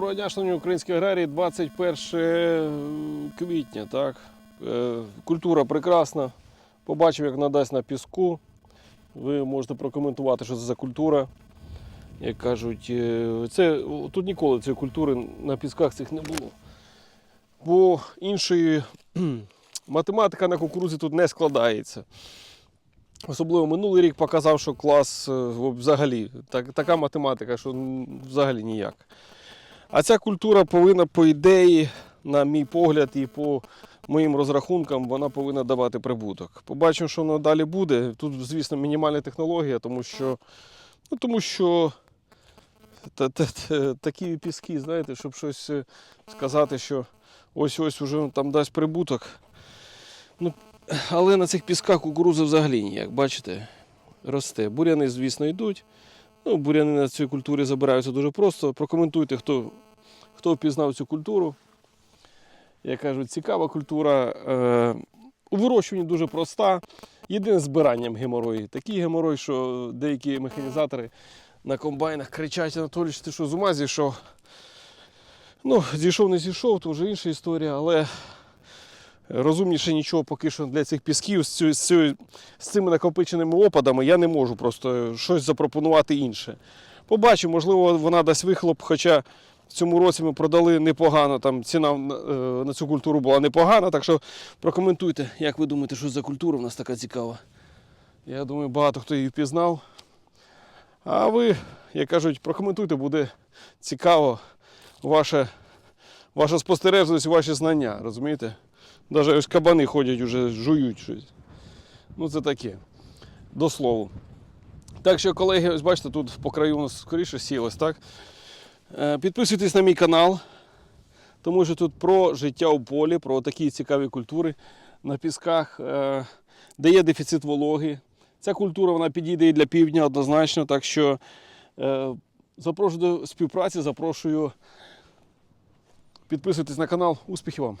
Доброго дня, шановні українські аграрії, 21 квітня. Так? Е, Культура прекрасна. Побачив, як надасть на піску. Ви можете прокоментувати, що це за культура. Як кажуть, е, це, тут ніколи цієї культури на пісках цих не було. Бо іншої математика на кукурузі тут не складається. Особливо минулий рік показав, що клас е, взагалі, так, така математика, що взагалі ніяк. А ця культура повинна, по ідеї, на мій погляд, і по моїм розрахункам, вона повинна давати прибуток. Побачимо, що воно далі буде. Тут, звісно, мінімальна технологія, тому що, ну, тому що та, та, та, такі піски, знаєте, щоб щось е, сказати, що ось-ось уже там дасть прибуток. Ну, але на цих пісках кукурудза взагалі ніяк, бачите, росте. Буряни, звісно, йдуть. Ну, буряни на цій культурі забираються дуже просто. Прокоментуйте, хто, хто впізнав цю культуру. Як кажуть, цікава культура. Е, у вирощуванні дуже проста. Єдине збиранням геморой. Такий геморой, що деякі механізатори на комбайнах кричать, Анатолій, ти що з ума зійшов? Ну, зійшов, не зійшов, то вже інша історія, але розумніше нічого поки що для цих пісків з, з, цими накопиченими опадами я не можу просто щось запропонувати інше. Побачимо, можливо, вона дасть вихлоп, хоча в цьому році ми продали непогано, там ціна на, е, цю культуру була непогана, так що прокоментуйте, як ви думаєте, що за культура в нас така цікава. Я думаю, багато хто її впізнав. А ви, як кажуть, прокоментуйте, буде цікаво ваше, ваша спостережливість, ваші знання, розумієте? Навіть ось кабани ходять уже, жують щось. Ну це таке. До слову. Так що, колеги, ось бачите, тут по краю у нас скоріше сілось, так? Е, Підписуйтесь на мій канал, тому що тут про життя у полі, про такі цікаві культури на пісках, е, де є дефіцит вологи. Ця культура вона підійде і для півдня однозначно. Так що е, запрошую до співпраці, запрошую. Підписуйтесь на канал. Успіхів вам!